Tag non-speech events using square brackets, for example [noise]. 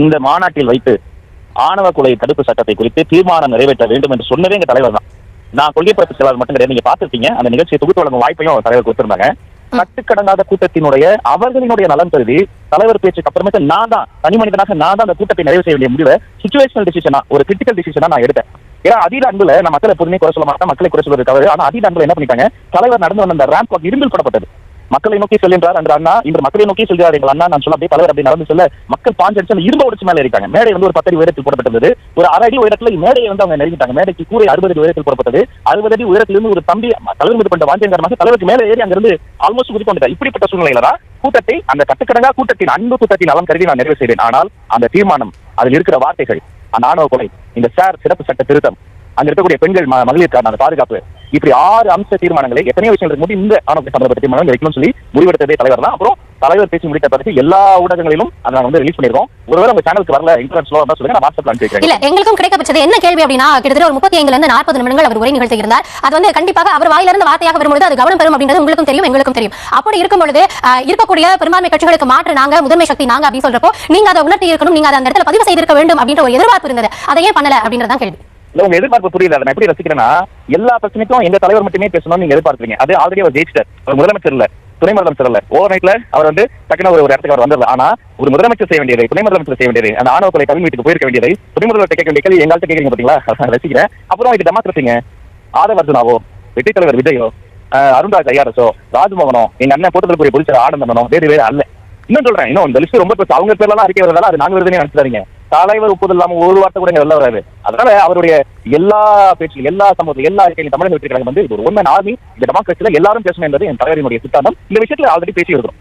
இந்த மாநாட்டில் வைத்து ஆணவ கொலை தடுப்பு சட்டத்தை குறித்து தீர்மானம் நிறைவேற்ற வேண்டும் என்று சொன்னதே எங்க தலைவர் தான். நான் கொள்கை பரப்பு செயலாளர் மட்டும் கிடையாது நீங்க பார்த்திருப்பீங்க. அந்த நிகழ்ச்சியை தொகுத்து வழங்கும் வாய்ப்பையும் தலைவர் கொடுத்திருந்தாங்க. கட்டுக்கடங்காத கூட்டத்தினுடைய அவர்களினுடைய நலன் கருதி தலைவர் பேச்சுக்கு அப்புறமேட்டு நான் தான் தனி மனிதனாக நான் தான் அந்த கூட்டத்தை நிறைவு செய்ய வேண்டிய முடிவை சுச்சுவேஷனல் டிசிஷனா ஒரு கிரிட்டிக்கல் டிசிஷனா நான் எடுத்தேன். ஏன்னா அதீத அன்புல நான் மக்களை பொறுமையை குறை சொல்ல மாட்டேன் மக்களை குறை சொல்வது தவறு ஆனா அதீத அன்புல என்ன பண்ணிட்டாங்க? தலைவர் நடந்து வந்த அந்த ரேம்ப் இரும்பில் போடப்பட்டது மக்களை நோக்கி செல்கின்றார் என்ற அண்ணா. இன்று மக்களை நோக்கி செல்கிறார் எங்கள் அண்ணா. நான் சொல்ல அப்படியே தலைவர் அப்படி நடந்து செல்ல மக்கள் பாஞ்சடிச்சு இரும்ப உடச்சு மேல இருக்காங்க மேடை வந்து ஒரு பத்தடி உயரத்தில் போடப்பட்டது. ஒரு அரை அடி மேடையை வந்து அவங்க நெருங்கிட்டாங்க. மேடைக்கு கூரை அறுபது அடி உயரத்தில் போடப்பட்டது. அறுபது அடி உயரத்திலிருந்து ஒரு தம்பி தலைவர் மீது கொண்ட வாஞ்சியம் காரணமாக தலைவருக்கு மேலே ஏறி அங்கிருந்து ஆல்மோஸ்ட் குதித்து இப்படிப்பட்ட சூழ்நிலையில தான் கூட்டத்தை அந்த கட்டுக்கடங்கா கூட்டத்தின் அன்பு கூட்டத்தின் அலம் கருதி நான் நிறைவு செய்தேன். ஆனால் அந்த தீர்மானம் அதில் இருக்கிற வார்த்தைகள் அந்த ஆணவ கொலை இந்த சார் சிறப்பு சட்ட திருத்தம் அங்க இருக்கக்கூடிய பெண்கள் மகளிருக்கான அந்த பாதுகாப்பு. இப்படி ஆறு அம்ச தீர்மானங்களை எத்தனையோ விஷயங்கள் இருக்கும்போது இந்த ஆணவ சம்பந்தப்பட்ட தீர்மானம் வைக்கணும்னு சொல்லி முடிவெடுத்ததே தலைவர் தான். அப்புறம் தலைவர் பேசி முடித்த பிறகு எல்லா ஊடகங்களிலும் அதை நாங்க வந்து ரிலீஸ் பண்ணிருக்கோம். ஒருவேளை உங்க சேனலுக்கு வரல இன்டர்நெட் ஸ்லோ சொல்லுங்க. நான் வாட்ஸ்அப்ல அனுப்பி இல்ல எங்களுக்கும் கிடைக்கப்பட்டது என்ன கேள்வி அப்படின்னா கிட்டத்தட்ட ஒரு முப்பத்தி ஐந்துல இருந்து நாற்பது நிமிடங்கள் அவர் உரை நிகழ்த்தியிருந்தார். அது வந்து கண்டிப்பாக அவர் வாயிலிருந்து வார்த்தையாக வரும்பொழுது அது கவனம் பெறும் அப்படின்றது உங்களுக்கும் தெரியும் எங்களுக்கும் தெரியும். அப்படி இருக்கும் பொழுது இருக்கக்கூடிய பெரும்பான்மை கட்சிகளுக்கு மாற்று நாங்க முதன்மை சக்தி நாங்க அப்படின்னு சொல்றப்போ நீங்க அதை உணர்த்தி இருக்கணும் நீங்க அதை அந்த இடத்துல பதிவு செய்திருக்க வேண்டும் அப்படின்ற ஒரு எதிர்பார்ப்பு இருந்தது. அதை ஏன் பண்ணல அப்படின்றதான் கேள்வி. இல்ல உங்க எதிர்பார்ப்பு புரியல. அதை நான் எப்படி ரசிக்கிறேன்னா எல்லா பிரச்சனைக்கும் எங்க தலைவர் மட்டுமே பேசணும்னு நீங்க எதிர்பார்க்கிறீங்க. அது ஆல்ரெடி அவர் ஜெயிச்சிட்டார். அவர் முதலமைச்சர் இல்ல. துணை முதலமைச்சர் இல்ல. ஓவர் நைட்ல அவர் வந்து டக்குனு ஒரு ஒரு இடத்துக்கு அவர் வந்துடல. ஆனா ஒரு முதலமைச்சர் செய்ய வேண்டியது துணை முதலமைச்சர் செய்ய வேண்டியது அந்த ஆணவ கொலை கவின் வீட்டுக்கு போயிருக்க வேண்டியதை துணை முதல்வர் கேட்க வேண்டிய கேள்வி எங்கள்கிட்ட கேட்கறீங்க பாத்தீங்களா? [laughs] ரசிக்கிறேன். அப்புறம் இது டெமோக்ரஸிங்க. ஆதவர்ஜனாவோ வெற்றி தலைவர் விஜயோ அருண்ராஜ் ஐயாரசோ ராஜ்மோகனோ எங்க அண்ணன் கூட்டத்தில் பொறிச்சர் ஆனந்தனோ வேறு வேறு அல்ல. இன்னும் சொல்றேன் இன்னும் இந்த லிஸ்ட் ரொம்ப அவங்க பேர்லாம் அறிக்கை வரதால அது நாங்க வருதுன்னு நினைச்சாருங்க தலைவர் ஒப்புதல் இல்லாம ஒரு வார்த்தை கூட வெளில வராது. அதனால அவருடைய எல்லா பேச்சிலும் எல்லா சமூகத்தில் எல்லா அறிக்கையிலும் தமிழக வெற்றி கழகம் வந்து இது ஒரு உண்மை ஆர்மி. இந்த டெமோக்ரஸில எல்லாரும் பேசணும் என்பது என் தலைவரினுடைய சித்தாந்தம். இந்த விஷயத்துல ஆல்ரெடி பேசி இருக்கிறோம்